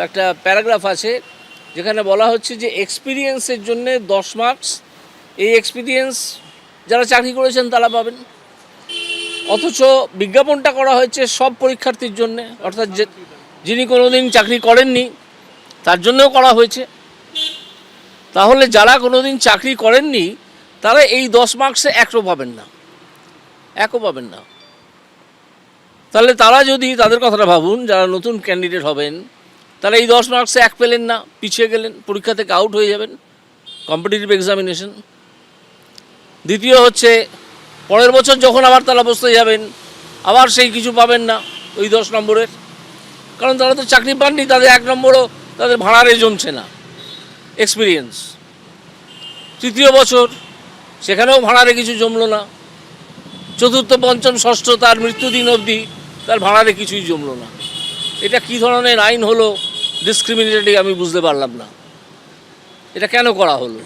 একটা প্যারাগ্রাফ আছে যেখানে বলা হচ্ছে যে এক্সপিরিয়েন্সের জন্য দশ মার্কস। এই এক্সপিরিয়েন্স যারা চাকরি করেছেন তারা পাবেন। অথচ বিজ্ঞাপনটা করা হয়েছে সব পরীক্ষার্থীর জন্য, অর্থাৎ যে যিনি কোনোদিন চাকরি করেননি, তার জন্যও করা হয়েছে। তাহলে যারা কোনোদিন চাকরি করেননি, তারা এই দশ মার্কসে একও পাবেন না। একও পাবেন না। তাহলে তারা যদি, তাদের কথাটা ভাবুন, যারা নতুন ক্যান্ডিডেট হবেন তারা এই দশ মার্কসে এক পেলেন না, পিছিয়ে গেলেন, পরীক্ষা থেকে আউট হয়ে যাবেন কম্পিটিটিভ এক্সামিনেশন দ্বিতীয় হচ্ছে, পরের বছর যখন আবার তারা বসতে যাবেন, আবার সেই কিছু পাবেন না ওই দশ নম্বরের। কারণ তারা তো চাকরি পাননি, তাদের এক নম্বরও তাদের ভাড়ারে জমছে না। এক্সপিরিয়েন্স তৃতীয় বছর, সেখানেও ভাড়ারে কিছু জমলো না। চতুর্থ, পঞ্চম, ষষ্ঠ তার মৃত্যুদিন অবধি তার ভাড়ারে কিছুই জমলো না। এটা কি ধরনের আইন হলো? ডিসক্রিমিনেটরি আমি বুঝতে পারলাম না। এটা কেন করা হলো?